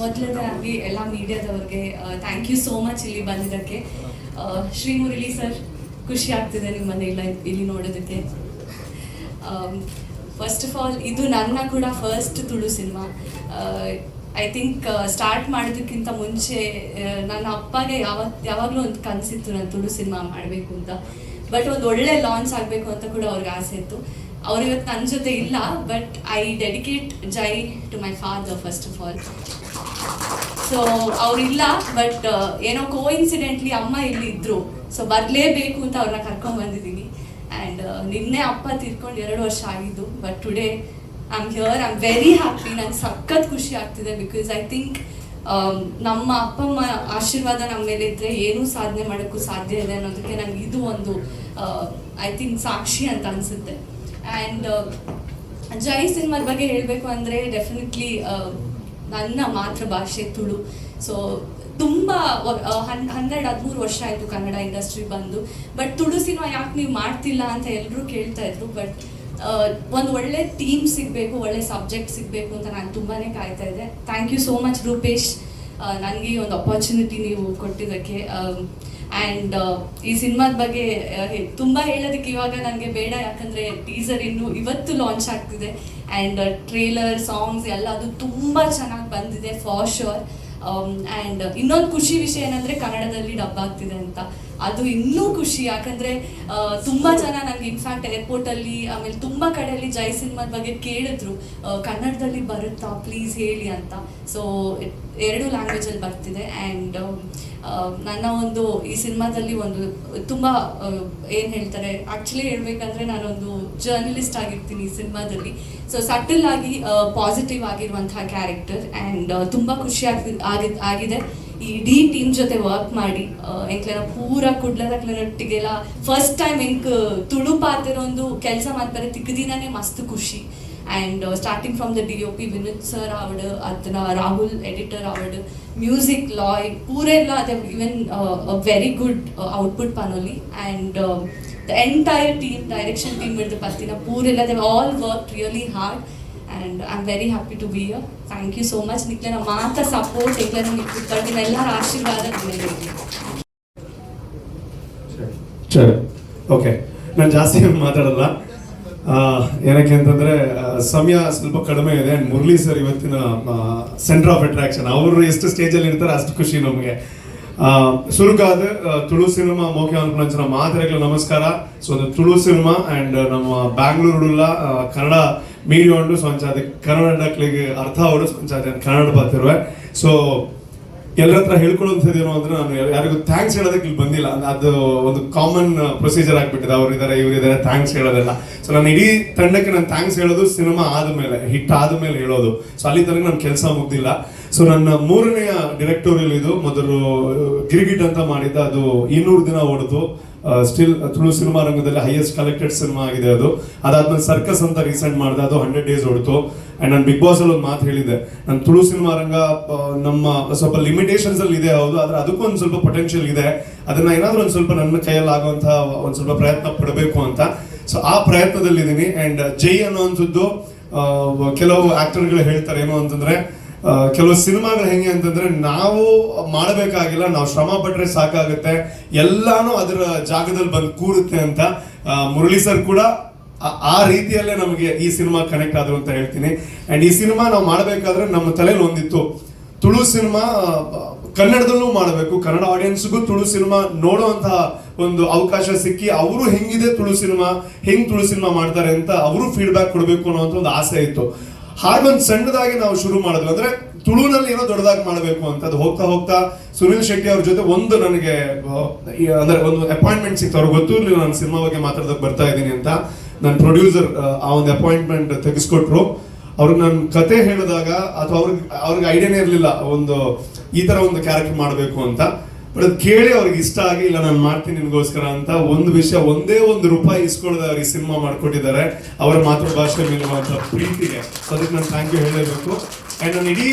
ಮೊದಲನೇದಾಗಿ ಎಲ್ಲ ಮೀಡಿಯಾದವ್ರಿಗೆ ಥ್ಯಾಂಕ್ ಯು ಸೋ ಮಚ್ ಇಲ್ಲಿ ಬಂದಿದ್ದಕ್ಕೆ. ಶ್ರೀ ಮುರಳಿ ಸರ್ ಖುಷಿ ಆಗ್ತಿದೆ ನಿಮ್ಮನ್ನ ಇಲ್ಲ, ಇಲ್ಲಿ ನೋಡೋದಕ್ಕೆ. ಫಸ್ಟ್ ಆಫ್ ಆಲ್ ಇದು ನನ್ನ ಕೂಡ first Tulu cinema I think start ಮಾಡೋದಕ್ಕಿಂತ ಮುಂಚೆ ನನ್ನ ಅಪ್ಪಗೆ ಯಾವತ್ ಯಾವಾಗಲೂ ಒಂದು ಕನಸಿತ್ತು ನಾನು ತುಳು ಸಿನಿಮಾ ಮಾಡಬೇಕು ಅಂತ. ಬಟ್ ಒಂದು ಒಳ್ಳೆ ಲಾಂಚ್ ಆಗಬೇಕು ಅಂತ ಕೂಡ ಅವ್ರಿಗೆ ಆಸೆ ಇತ್ತು. ಅವ್ರು ಇವತ್ತು ನನ್ನ ಜೊತೆ ಇಲ್ಲ but I dedicate Jai to my father first of all so ಅವರಿಲ್ಲ but ಏನೋ ಕೋ ಇನ್ಸಿಡೆಂಟ್ಲಿ ಅಮ್ಮ ಇಲ್ಲಿ ಇದ್ರು ಸೊ ಬರಲೇಬೇಕು ಅಂತ ಅವ್ರನ್ನ ಕರ್ಕೊಂಡ್ ಬಂದಿದ್ದೀನಿ. ಆ್ಯಂಡ್ ನಿನ್ನೆ ಅಪ್ಪ ತಿರ್ಕೊಂಡು ಎರಡು ವರ್ಷ ಆಗಿದ್ದು but today I am here I am very happy ನಂಗೆ ಸಖತ್ ಖುಷಿ ಆಗ್ತಿದೆ ಬಿಕಾಸ್ ಐ ಥಿಂಕ್ ನಮ್ಮ ಅಪ್ಪ ಅಮ್ಮ ಆಶೀರ್ವಾದ ನಮ್ಮ ಮೇಲೆ ಇದ್ದರೆ ಏನೂ ಸಾಧನೆ ಮಾಡೋಕ್ಕೂ ಸಾಧ್ಯ ಇದೆ ಅನ್ನೋದಕ್ಕೆ ನಂಗೆ ಇದು ಒಂದು ಐ ಥಿಂಕ್ ಸಾಕ್ಷಿ ಅಂತ ಅನಿಸುತ್ತೆ. ಆ್ಯಂಡ್ ಜೈ ಸಿನಿಮಾದ ಬಗ್ಗೆ ಹೇಳಬೇಕು ಅಂದರೆ ಡೆಫಿನೆಟ್ಲಿ ನನ್ನ ಮಾತೃಭಾಷೆ ತುಳು. ಸೊ ತುಂಬ ಹನ್ನೆರಡು, ಹದಿಮೂರು ವರ್ಷ ಆಯಿತು ಕನ್ನಡ ಇಂಡಸ್ಟ್ರಿ ಬಂದು. ಬಟ್ ತುಳು ಸಿನಿಮಾ ಯಾಕೆ ನೀವು ಮಾಡ್ತಿಲ್ಲ ಅಂತ ಎಲ್ಲರೂ ಕೇಳ್ತಾ ಇದ್ರು. ಬಟ್ ಒಂದು ಒಳ್ಳೆ ಟೀಮ್ ಸಿಗಬೇಕು, ಒಳ್ಳೆ ಸಬ್ಜೆಕ್ಟ್ ಸಿಗಬೇಕು ಅಂತ ನಾನು ತುಂಬಾ ಕಾಯ್ತಾ ಇದ್ದೆ. Thank you so much Rupesh. ನನಗೆ ಒಂದು ಅಪಾರ್ಚುನಿಟಿ ನೀವು ಕೊಟ್ಟಿದ್ದಕ್ಕೆ. ಆ್ಯಂಡ್ ಈ ಸಿನಿಮಾದ ಬಗ್ಗೆ ತುಂಬ ಹೇಳೋದಕ್ಕೆ ಇವಾಗ ನನಗೆ ಬೇಡ. ಯಾಕಂದರೆ ಟೀಸರ್ ಇನ್ನು ಇವತ್ತು ಲಾಂಚ್ ಆಗ್ತಿದೆ. ಆ್ಯಂಡ್ ಟ್ರೇಲರ್ ಸಾಂಗ್ಸ್ ಎಲ್ಲ ಅದು ತುಂಬ ಚೆನ್ನಾಗಿ ಬಂದಿದೆ ಫಾರ್ ಶೋರ್ ಆ್ಯಂಡ್ ಇನ್ನೊಂದು ಖುಷಿ ವಿಷಯ ಏನಂದರೆ ಕನ್ನಡದಲ್ಲಿ ಡಬ್ ಆಗ್ತಿದೆ ಅಂತ. ಅದು ಇನ್ನೂ ಖುಷಿ, ಯಾಕಂದ್ರೆ ತುಂಬ ಜನ ನನಗೆ ಇನ್ಫ್ಯಾಕ್ಟ್ ಏರ್ಪೋರ್ಟಲ್ಲಿ ಆಮೇಲೆ ತುಂಬ ಕಡೆಯಲ್ಲಿ ಜೈ ಸಿನಿಮಾದ ಬಗ್ಗೆ ಕೇಳಿದ್ರು. ಕನ್ನಡದಲ್ಲಿ ಬರುತ್ತಾ ಪ್ಲೀಸ್ ಹೇಳಿ ಅಂತ. ಸೊ ಎರಡು ಲ್ಯಾಂಗ್ವೇಜಲ್ಲಿ ಬರ್ತಿದೆ ಆ್ಯಂಡ್ ನನ್ನ ಒಂದು, ಈ ಸಿನಿಮಾದಲ್ಲಿ ಒಂದು, ತುಂಬ ಏನು ಹೇಳ್ತಾರೆ ಆ್ಯಕ್ಚುಲಿ ಹೇಳ್ಬೇಕಂದ್ರೆ ನಾನೊಂದು ಜರ್ನಲಿಸ್ಟ್ ಆಗಿರ್ತೀನಿ ಈ ಸಿನಿಮಾದಲ್ಲಿ. ಸೊ ಸಟಲ್ ಆಗಿ ಪಾಸಿಟಿವ್ ಆಗಿರುವಂತಹ ಕ್ಯಾರೆಕ್ಟರ್ ಆ್ಯಂಡ್ ತುಂಬ ಖುಷಿ ಆಗಿ- ಆಗಿದೆ. ಈ ಇಡೀ ಟೀಮ್ ಜೊತೆ ವರ್ಕ್ ಮಾಡಿ ಎಂಕ್ಲೆನ ಪೂರ ಕುಡ್ಲದಕ್ಲೆನೊಟ್ಟಿಗೆಲ್ಲ ಫಸ್ಟ್ ಟೈಮ್ ಎಂಕ್, ತುಳು ಒಂದು ಕೆಲಸ ಮಾಡ್ತಾರೆ ತಿಕ್ಕದಿನೇ ಮಸ್ತ್ ಖುಷಿ. And starting from the D O P Vinod sir ಅವಡ್ ಅದನ್ನ ರಾಹುಲ್ ಎಡಿಟರ್ ಆವಡ್ ಮ್ಯೂಸಿಕ್ ಲಾಯ್ ಪೂರೆಲ್ಲ ಅದೇ even very good output ಪನೋಲಿ. And the entire team direction team ಹಿಡಿದು ಪತ್ತಿನ ಪೂರೆಲ್ಲ they all work really hard and I am very happy to be here thank you so much ನಿಕ್ಲೆ ನಮ್ಮ ಮಾತ್ರ support ನಿಕ್ಲೆನ ನಿಕ್ಕಿನ ಎಲ್ಲರ ಆಶೀರ್ವಾದ ಓಕೆ ನಾನು ಜಾಸ್ತಿ ಮಾತಾಡಲ್ಲ ಏನಕ್ಕೆ ಅಂತಂದರೆ ಸಮಯ ಸ್ವಲ್ಪ ಕಡಿಮೆ ಇದೆ ಆ್ಯಂಡ್ ಮುರಳಿ ಸರ್ ಇವತ್ತಿನ ಸೆಂಟರ್ ಆಫ್ ಅಟ್ರಾಕ್ಷನ್ ಅವರು ಎಷ್ಟು ಸ್ಟೇಜಲ್ಲಿ ಇರ್ತಾರೆ ಅಷ್ಟು ಖುಷಿ ನಮಗೆ ಸುರುಗಾದ ತುಳು ಸಿನಿಮಾ ಮೋಕೆ ಅನ್ಕೊಂಡ ಮಾತ್ರೆಗಳು ನಮಸ್ಕಾರ ಸೊ ತುಳು ಸಿನಿಮಾ ಆ್ಯಂಡ್ ನಮ್ಮ ಬ್ಯಾಂಗ್ಳೂರುಲ್ಲ ಕನ್ನಡ ಮೀಡಿಯಾ ಸ್ವಂಚ ಅದಕ್ಕೆ ಕನ್ನಡಕ್ಲಿಗೆ ಅರ್ಥ ಅವರು ಸ್ವಂಚ ಕನ್ನಡ ಬರ್ತಿರುವೆ. ಸೊ ಎಲ್ಲರ ಹತ್ರ ಹೇಳ್ಕೊಳ್ಳುವಂಥದ್ದೇನು ಅಂದ್ರೆ ನಾನು ಯಾರಿಗೂ ಥ್ಯಾಂಕ್ಸ್ ಹೇಳೋದಕ್ಕೆ ಇಲ್ಲಿ ಬಂದಿಲ್ಲ. ಅದು ಒಂದು ಕಾಮನ್ ಪ್ರೊಸೀಜರ್ ಆಗಿಬಿಟ್ಟಿದೆ. ಅವ್ರು ಇದಾರೆ, ಇವ್ರು ಇದಾರೆ ಥ್ಯಾಂಕ್ಸ್ ಹೇಳೋದೆಲ್ಲ. ಸೊ ನಾನು ಇಡೀ ತಂಡಕ್ಕೆ ನಾನು ಥ್ಯಾಂಕ್ಸ್ ಹೇಳೋದು ಸಿನಿಮಾ ಆದಮೇಲೆ ಹಿಟ್ ಆದಮೇಲೆ ಹೇಳೋದು. ಸೊ ಅಲ್ಲಿ ತನಕ ನನ್ನ ಕೆಲಸ ಮುಗ್ದಿಲ್ಲ. ಸೊ ನನ್ನ ಮೂರನೆಯ ಡಿರೆಕ್ಟೋರಿಯಲ್ ಇದು. ಮೊದಲು, ಗಿರಿಗಿಟ್ ಅಂತ ಮಾಡಿದ್ದ, ಅದು ಇನ್ನೂರು ದಿನ ಓಡಿತು ಸ್ಟಿಲ್ ತುಳು ಸಿನಿಮಾ ರಂಗದಲ್ಲಿ ಹೈಯೆಸ್ಟ್ ಕಲೆಕ್ಟೆಡ್ ಸಿನಿಮಾ ಆಗಿದೆ ಅದು. ಅದಾದ್ಮೇಲೆ ಸರ್ಕಸ್ ಅಂತ ರೀಸೆಂಟ್ ಮಾಡಿದೆ ಅದು ಹಂಡ್ರೆಡ್ ಡೇಸ್ ಹೊಡ್ತು. ಅಂಡ್ ನಾನು ಬಿಗ್ ಬಾಸ್ ಅಲ್ಲಿ ಒಂದು ಮಾತು ಹೇಳಿದೆ ನಾನು ತುಳು ಸಿನಿಮಾ ರಂಗ ನಮ್ಮ ಸ್ವಲ್ಪ ಲಿಮಿಟೇಷನ್ಸ್ ಅಲ್ಲಿ ಇದೆ ಹೌದು ಆದ್ರೆ ಅದಕ್ಕೂ ಒಂದು ಸ್ವಲ್ಪ ಪೊಟೆನ್ಷಿಯಲ್ ಇದೆ. ಅದನ್ನ ಏನಾದರೂ ಒಂದು ಸ್ವಲ್ಪ ನನ್ನ ಕೈಯಲ್ಲಿ ಆಗುವಂತ ಒಂದು ಸ್ವಲ್ಪ ಪ್ರಯತ್ನ ಪಡಬೇಕು ಅಂತ. ಸೊ ಆ ಪ್ರಯತ್ನದಲ್ಲಿದ್ದೀನಿ. ಅಂಡ್ ಜೈ ಆ, ಕೆಲವು ಆಕ್ಟರ್ಗಳು ಹೇಳ್ತಾರೆ ಏನು ಅಂತಂದ್ರೆ ಕೆಲವು ಸಿನಿಮಾಗಳು ಹೆಂಗೆ ಅಂತಂದ್ರೆ ನಾವು ಮಾಡಬೇಕಾಗಿಲ್ಲ, ನಾವು ಶ್ರಮ ಪಟ್ಟರೆ ಸಾಕಾಗುತ್ತೆ, ಎಲ್ಲಾನು ಅದರ ಜಾಗದಲ್ಲಿ ಬಂದು ಕೂರುತ್ತೆ ಅಂತ ಮುರಳಿ ಸರ್ ಕೂಡ ಆ- ರೀತಿಯಲ್ಲೇ ನಮಗೆ ಈ ಸಿನಿಮಾ ಕನೆಕ್ಟ್ ಆದ್ರು ಅಂತ ಹೇಳ್ತೀನಿ. ಅಂಡ್ ಈ ಸಿನಿಮಾ ನಾವು ಮಾಡಬೇಕಾದ್ರೆ ನಮ್ಮ ತಲೆಯಲ್ಲಿ ಒಂದಿತ್ತು. ತುಳು ಸಿನಿಮಾ ಕನ್ನಡದಲ್ಲೂ ಮಾಡಬೇಕು. ಕನ್ನಡ ಆಡಿಯನ್ಸ್ಗೂ ತುಳು ಸಿನಿಮಾ ನೋಡುವಂತಹ ಒಂದು ಅವಕಾಶ ಸಿಕ್ಕಿ ಅವರು ಹೆಂಗಿದೆ ತುಳು ಸಿನಿಮಾ, ಹೆಂಗ್ ತುಳು ಸಿನಿಮಾ ಮಾಡ್ತಾರೆ ಅಂತ ಅವರು ಫೀಡ್ಬ್ಯಾಕ್ ಕೊಡಬೇಕು ಅನ್ನೋಂಥ ಒಂದು ಆಸೆ ಇತ್ತು. ಹಾಗೊಂದು ಸಣ್ಣದಾಗಿ ನಾವು ಶುರು ಮಾಡಿದ್ವಿ. ಅಂದ್ರೆ ತುಳುನಲ್ಲಿ ಏನೋ ದೊಡ್ಡದಾಗಿ ಮಾಡಬೇಕು ಅಂತ ಅದು ಹೋಗ್ತಾ ಹೋಗ್ತಾ ಸುನಿಲ್ ಶೆಟ್ಟಿ ಅವ್ರ ಜೊತೆ ಒಂದು ನನಗೆ ಅಂದ್ರೆ ಒಂದು ಅಪಾಯಿಂಟ್ಮೆಂಟ್ ಸಿಕ್ತು. ಅವ್ರಿಗೆ ಗೊತ್ತಿರಲಿಲ್ಲ ನಾನು ಸಿನಿಮಾ ಬಗ್ಗೆ ಮಾತಾಡೋದಕ್ಕೆ ಬರ್ತಾ ಇದ್ದೀನಿ ಅಂತ. ನನ್ನ ಪ್ರೊಡ್ಯೂಸರ್ ಆ ಒಂದು ಅಪಾಯಿಂಟ್ಮೆಂಟ್ ತೆಗೆಸ್ಕೊಟ್ರು. ಅವ್ರಿಗೆ ನಾನು ಕತೆ ಹೇಳಿದಾಗ ಅಥವಾ ಅವ್ರಿಗೆ ಅವ್ರಿಗೆ ಐಡಿಯಾನೇ ಇರಲಿಲ್ಲ, ಒಂದು ಈ ತರ ಒಂದು ಕ್ಯಾರೆಕ್ಟರ್ ಮಾಡಬೇಕು ಅಂತ. ಬಟ್ ಅದು ಕೇಳಿ ಅವ್ರಿಗೆ ಇಷ್ಟ ಆಗಿ, ಇಲ್ಲ ನಾನು ಮಾಡ್ತೀನಿ ನಿನ್ಗೋಸ್ಕರ ಅಂತ ಒಂದು ವಿಷಯ, ಒಂದೇ ಒಂದು ರೂಪಾಯಿ ಇಸ್ಕೊಳ್ಳೋದು ಅವ್ರಿಗೆ ಸಿನಿಮಾ ಮಾಡ್ಕೊಟ್ಟಿದ್ದಾರೆ. ಅವರ ಮಾತೃಭಾಷೆ ಮೇಲಿರುವಂಥ ಪ್ರೀತಿಗೆ. ಅದಕ್ಕೆ ನಾನು ಥ್ಯಾಂಕ್ ಯು ಹೇಳಬೇಕು ಆ್ಯಂಡ್ ನಾನು ಇಡೀ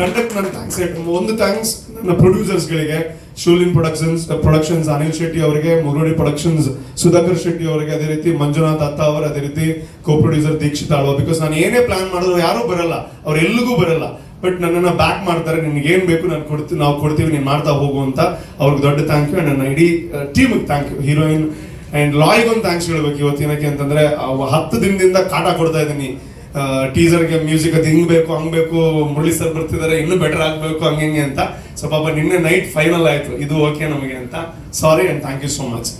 ಕಂಡಕ್ಟ್ ನಾನು ಥ್ಯಾಂಕ್ಸ್ ಒಂದು ಥ್ಯಾಂಕ್ಸ್ ನನ್ನ ಪ್ರೊಡ್ಯೂಸರ್ಸ್ಗಳಿಗೆ ಶೂಲಿನ್ ಪ್ರೊಡಕ್ಷನ್ಸ್ ಪ್ರೊಡಕ್ಷನ್ಸ್ ಅನಿಲ್ ಶೆಟ್ಟಿ ಅವರಿಗೆ, ಮುರುಡಿ ಪ್ರೊಡಕ್ಷನ್ಸ್ ಸುಧಾಕರ್ ಶೆಟ್ಟಿ ಅವರಿಗೆ, ಅದೇ ರೀತಿ ಮಂಜುನಾಥ್ ಅತ್ತ ಅವರು, ಅದೇ ರೀತಿ co producer Dikshit Alva. Because ನಾನು ಏನೇ ಪ್ಲಾನ್ ಮಾಡಿದ್ರು ಯಾರೂ ಬರಲ್ಲ. ಅವ್ರು ಎಲ್ಲಿಗೂ ಬರಲ್ಲ. ಬಟ್ ನನ್ನನ್ನು ಬ್ಯಾಕ್ ಮಾಡ್ತಾರೆ. ನಿನ್ಗೆ ಏನು ಬೇಕು ನಾನು ಕೊಡ್ತೀವಿ ನಾವು ಕೊಡ್ತೀವಿ, ನೀನು ಮಾಡ್ತಾ ಹೋಗು ಅಂತ ಅವ್ರಿಗೆ ದೊಡ್ಡ ಥ್ಯಾಂಕ್ ಯು ನನ್ನ ಇಡೀ ಟೀಮಿಗೆ ಥ್ಯಾಂಕ್ ಯು ಹೀರೋಯಿನ್ ಅಂಡ್ ಲಾಯ್ಗೆ ಒಂದು ಥ್ಯಾಂಕ್ಸ್ ಹೇಳ್ಬೇಕು ಇವತ್ತಿನಕ್ಕೆ ಅಂತಂದ್ರೆ ಹತ್ತು ದಿನದಿಂದ ಕಾಟ ಕೊಡ್ತಾ ಇದ್ದೀನಿ. ಟೀಸರ್ಗೆ ಮ್ಯೂಸಿಕ್ ಅದು ಹಿಂಗ್ ಬೇಕು, ಹಂಗೆ ಬೇಕು, ಮುರಳಿ ಸರ್ ಬರ್ತಿದ್ದಾರೆ ಇನ್ನೂ ಬೆಟರ್ ಆಗಬೇಕು, ಹಂಗೆ ಹಿಂಗೆ ಅಂತ. ಸೊ ಪಾಪ ನಿನ್ನೆ ನೈಟ್ ಫೈನಲ್ ಆಯ್ತು. ಇದು ಓಕೆ ನಮಗೆ ಅಂತ. Sorry and thank you so much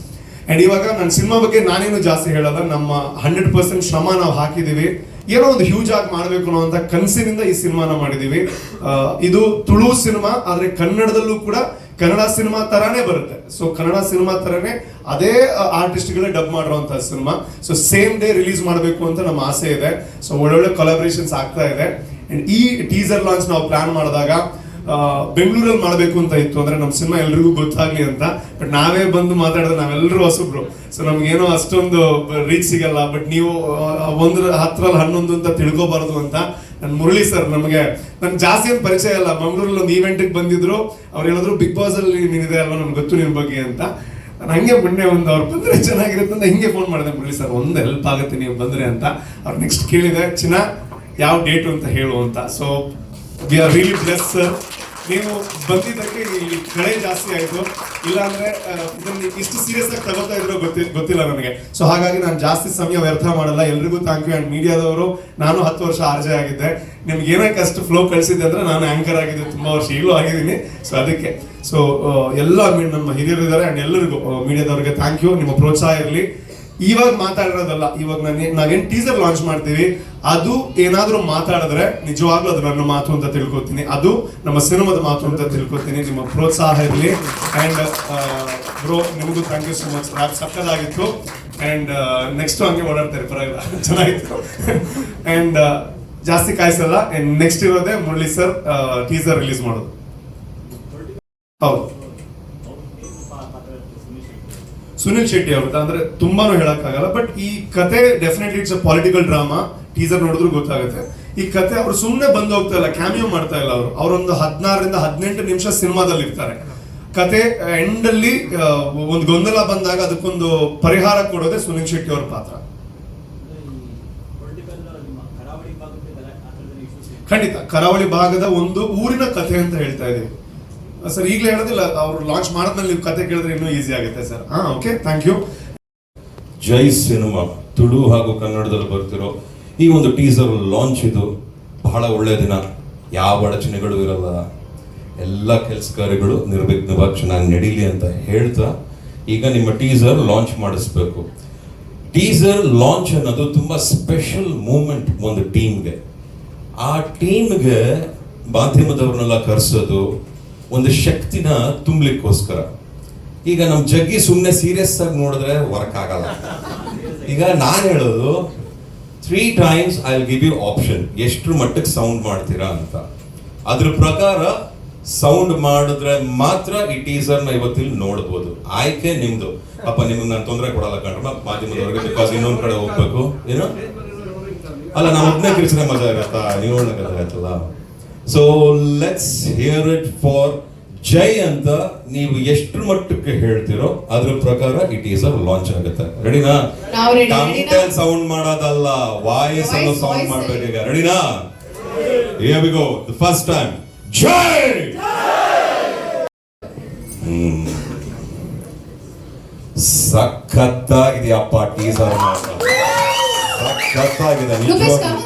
and ಇವಾಗ ನನ್ನ ಸಿನಿಮಾ ಬಗ್ಗೆ ನಾನೇನು ಜಾಸ್ತಿ ಹೇಳಲ್ಲ. ನಮ್ಮ ಹಂಡ್ರೆಡ್ ಪರ್ಸೆಂಟ್ ಶ್ರಮ ನಾವು ಹಾಕಿದೀವಿ. ಏನೋ ಒಂದು ಹ್ಯೂಜ್ ಆಗಿ ಮಾಡಬೇಕು ಅನ್ನೋ ಅಂತ ಕನಸಿನಿಂದ ಈ ಸಿನಿಮಾನ ಮಾಡಿದೀವಿ ಇದು ತುಳು ಸಿನಿಮಾ, ಆದ್ರೆ ಕನ್ನಡದಲ್ಲೂ ಕೂಡ ಕನ್ನಡ ಸಿನಿಮಾ ತರಾನೇ ಬರುತ್ತೆ. ಸೊ ಕನ್ನಡ ಸಿನಿಮಾ ತರಾನೇ ಅದೇ ಆರ್ಟಿಸ್ಟ್ಗಳೇ ಡಬ್ ಮಾಡಿರುವಂತಹ cinema. So same day release ಮಾಡಬೇಕು ಅಂತ ನಮ್ಮ ಆಸೆ ಇದೆ. ಸೊ ಒಳ್ಳೊಳ್ಳೆ ಕೊಲಾಬ್ರೇಷನ್ಸ್ ಆಗ್ತಾ ಇದೆ. ಅಂಡ್ ಈ ಟೀಸರ್ ಲಾಂಚ್ ನಾವು ಪ್ಲಾನ್ ಮಾಡಿದಾಗ ಬೆಂಗಳೂರಲ್ಲಿ ಮಾಡಬೇಕು ಅಂತ ಇತ್ತು ಅಂದ್ರೆ ನಮ್ಮ ಸಿನಿಮಾ ಎಲ್ರಿಗೂ ಗೊತ್ತಾಗ್ಲಿ ಅಂತ, ಬಟ್ ನಾವೇ ಬಂದು ಮಾತಾಡಿದ್ರೆ ನಾವೆಲ್ಲರೂ ಹೊಸಬ್ರು. ಸೊ ನಮ್ಗೇನೋ ಅಷ್ಟೊಂದು ರೀಚ್ ಸಿಗಲ್ಲ ಬಟ್ ನೀವು ಒಂದ್ರ ಹತ್ರಲ್ಲಿ ಹನ್ನೊಂದು ಅಂತ ತಿಳ್ಕೊಬಾರ್ದು ಅಂತ ನನ್ ಮುರಳಿ ಸರ್ ನಮಗೆ, ನನ್ ಜಾಸ್ತಿ ಏನು ಪರಿಚಯ ಇಲ್ಲ. ಮಂಗಳೂರಲ್ಲಿ ಒಂದು ಈವೆಂಟ್ಗೆ ಬಂದಿದ್ರು, ಅವ್ರು ಹೇಳಿದ್ರು ಬಿಗ್ ಬಾಸ್ ಅಲ್ಲಿ ನೀನಿದೆ ಅಲ್ವಾ ನಮ್ಗೆ ಗೊತ್ತು ನಿನ್ ಬಗ್ಗೆ ಅಂತ. ನಾನು ಹಂಗೆ ಮೊನ್ನೆ ಒಂದು ಅವ್ರು ಬಂದ್ರೆ ಚೆನ್ನಾಗಿರುತ್ತೆ ಅಂತ ಹಿಂಗೆ ಫೋನ್ ಮಾಡಿದೆ ಮುರಳಿ ಸರ್ ಒಂದು ಹೆಲ್ಪ್ ಆಗುತ್ತೆ, ನೀವು ಬಂದ್ರೆ ಅಂತ. ಅವ್ರು ನೆಕ್ಸ್ಟ್ ಕೇಳಿದೆ, ಚಿನ್ನ, ಯಾವ ಡೇಟು ಅಂತ ಹೇಳು ಅಂತ. So we are really bless sir ನೀವು ಬಂದಿದ್ದಕ್ಕೆ ಇಲ್ಲಿ ಕಳೆ ಜಾಸ್ತಿ ಆಯಿತು. ಇಲ್ಲಾಂದ್ರೆ ಇದನ್ನು ಇಷ್ಟು ಸೀರಿಯಸ್ ಆಗಿ ತಗೋತಾ ಇದ್ರೋ ಗೊತ್ತಿ, ಗೊತ್ತಿಲ್ಲ ನನಗೆ. ಸೊ ಹಾಗಾಗಿ ನಾನು ಜಾಸ್ತಿ ಸಮಯ ವ್ಯರ್ಥ ಮಾಡಲ್ಲ. ಎಲ್ರಿಗೂ ಥ್ಯಾಂಕ್ ಯು ಆ್ಯಂಡ್ ಮೀಡಿಯಾದವರು ನಾನು ಹತ್ತು ವರ್ಷ ಆರ್ಜೆ ಆಗಿದ್ದೆ. ನಿಮ್ಗೆ ಏನಕ್ಕೆ ಅಷ್ಟು ಫ್ಲೋ ಕಳಿಸಿದ್ದೆ ಅಂದ್ರೆ ನಾನು ಆ್ಯಂಕರ್ ಆಗಿದ್ದೆ. ತುಂಬಾ ವರ್ಷ ಈಗಲೂ ಆಗಿದ್ದೀನಿ. ಸೊ ಅದಕ್ಕೆ. ಸೊ ಎಲ್ಲ ನಮ್ಮ ಹಿರಿಯರು ಇದ್ದಾರೆ. ಆ್ಯಂಡ್ ಎಲ್ಲರಿಗೂ ಮೀಡಿಯಾದವ್ರಿಗೆ ಥ್ಯಾಂಕ್ ಯು ನಿಮ್ಮ ಪ್ರೋತ್ಸಾಹ ಇರಲಿ. ಇವಾಗ ಮಾತಾಡಿರೋದಲ್ಲ, ಇವಾಗ ನಾನು ನಾವೇನ್ ಟೀಸರ್ ಲಾಂಚ್ ಮಾಡ್ತೀವಿ, ಅದು ಏನಾದರೂ ಮಾತಾಡಿದ್ರೆ ನಿಜವಾಗ್ಲೂ ಅದು ನನ್ನ ಮಾತು ಅಂತ ತಿಳ್ಕೊತೀನಿ. ಅದು ನಮ್ಮ ಸಿನಿಮಾದ ಮಾತು ಅಂತ ತಿಳ್ಕೊತೀನಿ, ನಿಮ್ಮ ಪ್ರೋತ್ಸಾಹ ಇರಲಿ. ಅಂಡ್ ಬ್ರೋ ನಿಮಗೂ thank you so much rap ಸಕ್ಕದಾಗಿತ್ತು. And next ಹಂಗೆ ಓಡಾಡ್ತಾರೆ, ಪರವಾಗಿಲ್ಲ. ಚೆನ್ನಾಗಿತ್ತು. ಅಂಡ್ ಜಾಸ್ತಿ ಕಾಯಿಸಲ್ಲ. ಅಂಡ್ ನೆಕ್ಸ್ಟ್ ಇರೋದೇ ಮುರಳಿ ಸರ್ ಟೀಸರ್ ರಿಲೀಸ್ ಮಾಡೋದು. ಹೌದು. ಸುನಿಲ್ ಶೆಟ್ಟಿ ಅವ್ರದ್ದು ಅಂದ್ರೆ ತುಂಬಾನು ಹೇಳಕ್ಕಾಗಲ್ಲ ಬಟ್ ಈ ಕತೆ definitely it's a political drama teaser ನೋಡಿದ್ರು ಗೊತ್ತಾಗುತ್ತೆ. ಈ ಕತೆ ಅವ್ರು ಸುಮ್ಮನೆ ಬಂದು ಹೋಗ್ತಾ ಇಲ್ಲ ಕ್ಯಾಮಿಯೋ ಮಾಡ್ತಾ ಇಲ್ಲ ಅವರು. ಅವರೊಂದು ಹದಿನಾರರಿಂದ ಹದಿನೆಂಟು ನಿಮಿಷ ಸಿನಿಮಾದಲ್ಲಿ ಇರ್ತಾರೆ ಕತೆ ಎಂಡ್ ಅಲ್ಲಿ ಒಂದು ಗೊಂದಲ ಬಂದಾಗ ಅದಕ್ಕೊಂದು ಪರಿಹಾರ ಕೊಡೋದೇ ಸುನಿಲ್ ಶೆಟ್ಟಿ ಅವ್ರ ಪಾತ್ರ. ಖಂಡಿತ, ಕರಾವಳಿ ಭಾಗದ ಒಂದು ಊರಿನ ಕಥೆ ಅಂತ ಹೇಳ್ತಾ ಇದೀವಿ. ಸರ್, ಈಗಲೇ ಹೇಳೋದಿಲ್ಲ, ಅವರು ಲಾಂಚ್ ಮಾಡಿದ್ಮೇಲೆ ನೀವು ಕತೆ ಕೇಳಿದ್ರೆ ಇನ್ನೂ ಈಸಿ ಆಗುತ್ತೆ, ಸರ್. ಹಾ okay thank you Jai cinema, Tulu ಹಾಗೂ ಕನ್ನಡದಲ್ಲಿ ಬರ್ತಿರೋ ಈ ಒಂದು ಟೀಸರ್ ಲಾಂಚ್ ಇದು ಬಹಳ ಒಳ್ಳೆಯ ದಿನ. ಯಾವ ಅಡಚಣೆಗಳು ಇರಲ್ಲ. ಎಲ್ಲ ಕೆಲಸ ಕಾರ್ಯಗಳು ನಿರ್ವಿಘ್ನವಾಗಿ ಚೆನ್ನಾಗಿ ನಡೀಲಿ ಅಂತ ಹೇಳ್ತಾ ಈಗ ನಿಮ್ಮ ಟೀಸರ್ ಲಾಂಚ್ ಮಾಡಿಸ್ಬೇಕು. ಟೀಸರ್ ಲಾಂಚ್ ಅನ್ನೋದು ತುಂಬ ಸ್ಪೆಷಲ್ ಮೂಮೆಂಟ್ ಒಂದು ಟೀಮ್ಗೆ ಆ ಟೀಮ್ಗೆ ಮಾಧ್ಯಮದವ್ರನ್ನೆಲ್ಲ ಕರೆಸೋದು ಒಂದು ಶಕ್ತಿನ ತುಂಬಲಿಕ್ಕೋಸ್ಕರ. ಈಗ ನಮ್ಮ ಜಗ್ಗಿ ಸುಮ್ಮನೆ ಸೀರಿಯಸ್ ಆಗಿ ನೋಡಿದ್ರೆ ವರ್ಕ್ ಆಗಲ್ಲ. ಈಗ ನಾನು ಹೇಳೋದು three times I give you option ಎಷ್ಟು ಮಟ್ಟಕ್ಕೆ ಸೌಂಡ್ ಮಾಡ್ತೀರಾ ಅಂತ. ಅದ್ರ ಪ್ರಕಾರ ಸೌಂಡ್ ಮಾಡಿದ್ರೆ ಮಾತ್ರ ಈ ಟೀಸರ್ನ ಇವತ್ತಿಲ್ಲಿ ನೋಡ್ಬೋದು. ಆಯ್ಕೆ ನಿಮ್ದು. ಅಪ್ಪ, ನಿಮ್ಗೆ ನಾನು ತೊಂದರೆ ಕೊಡಲ್ಲ ಕಂಡ್ರೆ ಮಾಧ್ಯಮದವರೆಗೆ ಬಿಕಾಸ್ ಇನ್ನೊಂದು ಕಡೆ ಹೋಗ್ಬೇಕು. ಏನು? ಅಲ್ಲ ನಾವು ಒಬ್ಬನೇ ಕಿರಿಸಿದ್ರೆ ಮಜಾ ಆಗತ್ತಾ ನೀವು ಆಗತ್ತಲ್ಲ so let's hear it for Jai ಅಂತ ನೀವು ಎಷ್ಟು ಮಟ್ಟಕ್ಕೆ ಹೇಳ್ತಿರೋ ಅದ್ರ ಪ್ರಕಾರ ಇಟ್ ಈಸ್ ಅ ಲಾಂಚ್ ಆಗುತ್ತೆ. ರೆಡಿನಾ? ಸೌಂಡ್ ಮಾಡೋದಲ್ಲ ವಾಯಸ್ ಅನ್ನು ಸೌಂಡ್. ಮಾಡ್ಬೇಕೀಗ. ರೆಡಿನಾ Here we go. The first time. Jai ಹ್ಮ್ ಸಖತ್ತಾಗಿದೆಯಪ್ಪ ಟೀಸರ್ ಸಖತ್ತಾಗಿದೆ ನಿಜವಾಗ್ಲು.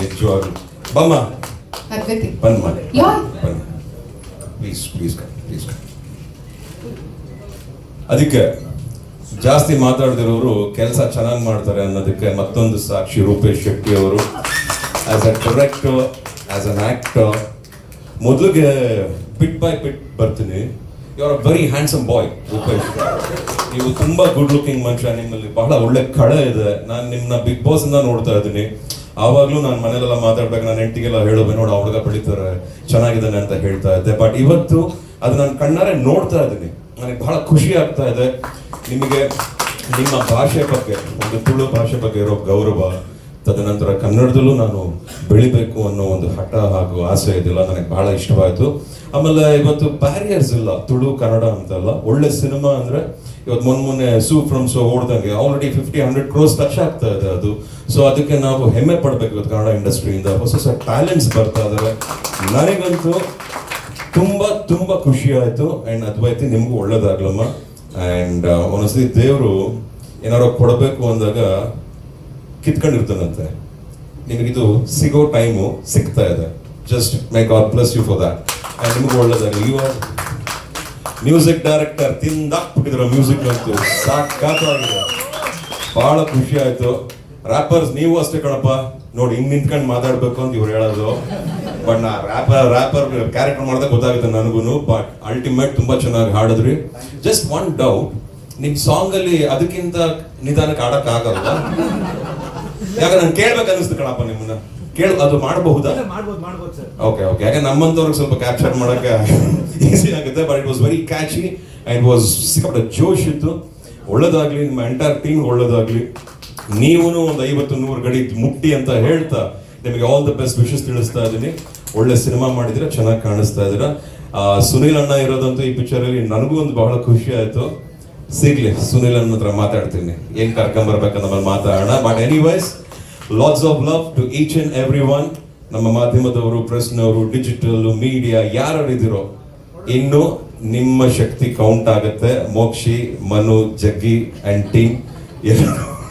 ನಿಜವಾಗ್ಲು. ಕಾಮನ್ ಅದ್ವೈತಿ ಬಂದ್ ಮಾಡಿ ಪ್ಲೀಸ್ ಪ್ಲೀಸ್ ಪ್ಲೀಸ್ ಅದಕ್ಕೆ ಜಾಸ್ತಿ ಮಾತಾಡದಿರೋರು ಕೆಲಸ ಚೆನ್ನಾಗಿ ಮಾಡ್ತಾರೆ ಅನ್ನೋದಕ್ಕೆ ಮತ್ತೊಂದು ಸಾಕ್ಷಿ ರೂಪೇಶ್ ಶೆಟ್ಟಿ ಅವರು. As a director as an actor ಮೊದಲಿಗೆ ಪಿಟ್ ಬೈ ಪಿಟ್ ಬರ್ತೀನಿ. You are a very handsome boy Rupesh. ನೀವು ತುಂಬಾ ಗುಡ್ ಲುಕಿಂಗ್ ಮನುಷ್ಯ ನಿಮ್ಮಲ್ಲಿ ಬಹಳ ಒಳ್ಳೆ ಕಳೆ ಇದೆ. ನಾನು ನಿಮ್ಮನ್ನ ಬಿಗ್ ಬಾಸ್ ಇಂದ ನೋಡ್ತಾ ಇದ್ದೀನಿ. ಆವಾಗ್ಲೂ ನಾನು ಮನೇಲೆಲ್ಲ ಮಾತಾಡ್ಬೇಕು ನನ್ನ ಹೆಂಡತಿಗೆಲ್ಲ ಹೇಳೋದು ನೋಡು ಹುಡುಗ ಬೆಳೀತಾರೆ ಚೆನ್ನಾಗಿದ್ದಾನೆ ಅಂತ ಹೇಳ್ತಾ ಇದ್ದೆ. ಬಟ್ ಇವತ್ತು ಅದು ನಾನು ಕಣ್ಣಾರೆ ನೋಡ್ತಾ ಇದ್ದೀನಿ. ನನಗೆ ಬಹಳ ಖುಷಿ ಆಗ್ತಾ ಇದೆ. ನಿಮಗೆ ನಿಮ್ಮ ಭಾಷೆ ಬಗ್ಗೆ, ಒಂದು ತುಳು ಭಾಷೆ ಬಗ್ಗೆ ಇರೋ ಗೌರವ ತದನಂತರ ಕನ್ನಡದಲ್ಲೂ ನಾನು ಬೆಳಿಬೇಕು ಅನ್ನೋ ಒಂದು ಹಠ ಹಾಗೂ ಆಸೆ ಇದೆಲ್ಲ ನನಗೆ ಬಹಳ ಇಷ್ಟವಾಯಿತು. ಆಮೇಲೆ ಇವತ್ತು ಬ್ಯಾರಿಯರ್ಸ್ ಇಲ್ಲ, ತುಳು, ಕನ್ನಡ ಅಂತಲ್ಲ, ಒಳ್ಳೆ ಸಿನಿಮಾ ಅಂದ್ರೆ ಇವತ್ತು ಮೊನ್ನೆ ಮೊನ್ನೆ Su from So ಓಡ್ದಂಗೆ already fifty hundred crores touch ಆಗ್ತಾ ಇದೆ ಅದು. ಸೊ ಅದಕ್ಕೆ ನಾವು ಹೆಮ್ಮೆ ಪಡ್ಬೇಕು ಇವತ್ತು ಕನ್ನಡ ಇಂಡಸ್ಟ್ರಿಯಿಂದ ಹೊಸ ಹೊಸ ಟ್ಯಾಲೆಂಟ್ಸ್ ಬರ್ತಾ ಇದಾವೆ. ನನಗಂತೂ ತುಂಬಾ ತುಂಬಾ ಖುಷಿ ಆಯ್ತು. ಅಂಡ್ ಅದ್ವೈತಿ ನಿಮ್ಗೂ ಒಳ್ಳೇದಾಗ್ಲಮ್ಮ. ಅಂಡ್ ಒಂದೊಂದ್ಸತಿ ದೇವರು ಏನಾರೋ ಕೊಡಬೇಕು ಅಂದಾಗ ಕಿತ್ಕೊಂಡಿರ್ತಾನಂತೆ ನಿಮಗಿದು ಸಿಗೋ ಟೈಮು ಸಿಗ್ತಾ ಇದೆ. Just my God bless you for that ನಿಮಗೂ ಒಳ್ಳೇದಾಗಲಿ. ಯು ಆರ್ ಮ್ಯೂಸಿಕ್ ಡೈರೆಕ್ಟರ್ ತಿಂದಾಕ್ಬಿಟ್ಟಿದ್ರು ಮ್ಯೂಸಿಕ್ ಅಂತೂ ಸಾಕಾಗಿದೆ ಬಹಳ ಖುಷಿ ಆಯಿತು. ರ್ಯಾಪರ್ಸ್ ನೀವು ಅಷ್ಟೇ ಕಣಪ್ಪ. ನೋಡಿ, ಹಿಂಗೆ ನಿಂತ್ಕೊಂಡು ಮಾತಾಡಬೇಕು ಅಂತ ಇವ್ರು ಹೇಳೋದು. ಬಟ್ ನಾ ರ್ಯಾಪರ್ ರ್ಯಾಪರ್ ಕ್ಯಾರೆಕ್ಟರ್ ಮಾಡಿದಾಗ ಗೊತ್ತಾಗುತ್ತೆ ನನಗೂ ಬಟ್ ಅಲ್ಟಿಮೇಟ್ ತುಂಬ ಚೆನ್ನಾಗಿ ಹಾಡಿದ್ರಿ. ಜಸ್ಟ್ ಒನ್ ಡೌಟ್ ನಿಮ್ಮ ಸಾಂಗಲ್ಲಿ ಅದಕ್ಕಿಂತ ನಿಧಾನಕ್ಕೆ ಆಡಕ್ ಆಗಲ್ಲ ಯಾಕೆ ನಾನು ಕೇಳ್ಬೇಕು ಅನಿಸ್ತು ಕಣಪ್ಪ ನಿಮ್ಮನ್ನ. ಕೇಳ ಅದು ಮಾಡಬಹುದಾ? ಓಕೆ ಓಕೆ ಯಾಕೆ ನಮ್ಮಂತವ್ರಿಗೆ ಸ್ವಲ್ಪ ಕ್ಯಾಪ್ಚರ್ ಮಾಡಕ್ಕೆ ಈಸಿ ಆಗುತ್ತೆ but it was very catchy and was ಸಿಕ್ಕಾಪಟ್ಟೆ ಜೋಶ್ ಇತ್ತು. ಒಳ್ಳೇದಾಗ್ಲಿ ನಿಮ್ಮ ಎಂಟೈರ್ ಟೀಮ್ ಒಳ್ಳೇದಾಗ್ಲಿ. ನೀವು ಒಂದು ಐವತ್ತು ನೂರು ಗಡಿ ಮುಟ್ಟಿ ಅಂತ ಹೇಳ್ತಾ ನಿಮಗೆ ಆಲ್ ದ ಬೆಸ್ಟ್ ವಿಶಸ್ ತಿಳಿಸ್ತಾ ಇದ್ದೀನಿ. ಒಳ್ಳೆ ಸಿನಿಮಾ ಮಾಡಿದ್ರೆ ಚೆನ್ನಾಗಿ ಕಾಣಿಸ್ತಾ ಇದ್ದೀರಾ. ಸುನೀಲ್ ಸುನಿಲ್ ಅಣ್ಣ ಇರೋದಂತೂ ಈ ಪಿಕ್ಚರ್ ಅಲ್ಲಿ ನನಗೂ ಒಂದು ಬಹಳ ಖುಷಿ ಆಯ್ತು. ಸಿಗ್ಲಿ ಸುನಿಲ್ ಅನ್ನ ಹತ್ರ ಮಾತಾಡ್ತೀನಿ. ಏನ್ ಕರ್ಕೊಂಬರ್ಬೇಕಂತ ನಮ್ಮಲ್ಲಿ ಮಾತಾಡೋಣ. But anyways lots of love to each and every one ನಮ್ಮ ಮಾಧ್ಯಮದವರು ಪ್ರೆಸ್ನವರು ಡಿಜಿಟಲ್ ಮೀಡಿಯಾ ಯಾರು ಇದಿರೋ ಇನ್ನು ನಿಮ್ಮ ಶಕ್ತಿ ಕೌಂಟ್ ಆಗುತ್ತೆ. ಮೋಕ್ಷಿ, ಮನು, ಜಗ್ಗಿ ಅಂಡ್ ಟೀಮ್ ಎಲ್ಲ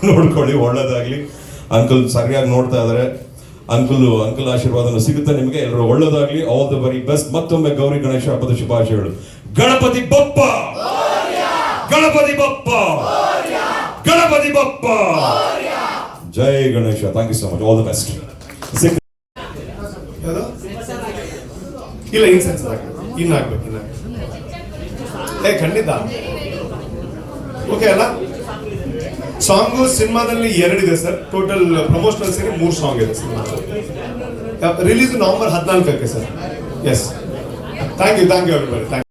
ನೋಡ್ಕೊಳ್ಳಿ, ಒಳ್ಳೇದಾಗ್ಲಿ. ಅಂಕಲ್ ಸರಿಯಾಗಿ ನೋಡ್ತಾ ಇದ್ದಾರೆ ಅಂಕಲ್ ಅಂಕಲ್ ಆಶೀರ್ವಾದನು ಸಿಗುತ್ತೆ ನಿಮಗೆ. ಎಲ್ಲರೂ ಒಳ್ಳೇದಾಗ್ಲಿ. ಆಲ್ ದ ವೆರಿ ಬೆಸ್ಟ್ ಮತ್ತೊಮ್ಮೆ ಗೌರಿ ಗಣೇಶ ಹಬ್ಬದ ಶುಭಾಶಯಗಳು. ಗಣಪತಿ ಬಪ್ಪ! ಗಣಪತಿ ಬಪ್ಪ. ಗಣಪತಿ ಬಪ್ಪ. ಜೈ Ganesha. Thank you so much all the best ಇಲ್ಲ ಇನ್ ಸೆನ್ಸ್ ಇನ್ ಆಗ್ಬೇಕು. ಇನ್ನ ಏ, ಖಂಡಿತ. ಓಕೆ ಅಲ್ಲ? ಸಾಂಗು ಸಿನಿಮಾದಲ್ಲಿ ಎರಡಿದೆ ಸರ್. ಟೋಟಲ್ ಪ್ರಮೋಷನಲ್ ಸೇರಿ, ಮೂರು ಸಾಂಗ್ ಇದೆ cinema. Release November ಹದಿನಾಲ್ಕಕ್ಕೆ sir. Yes thank you thank you thank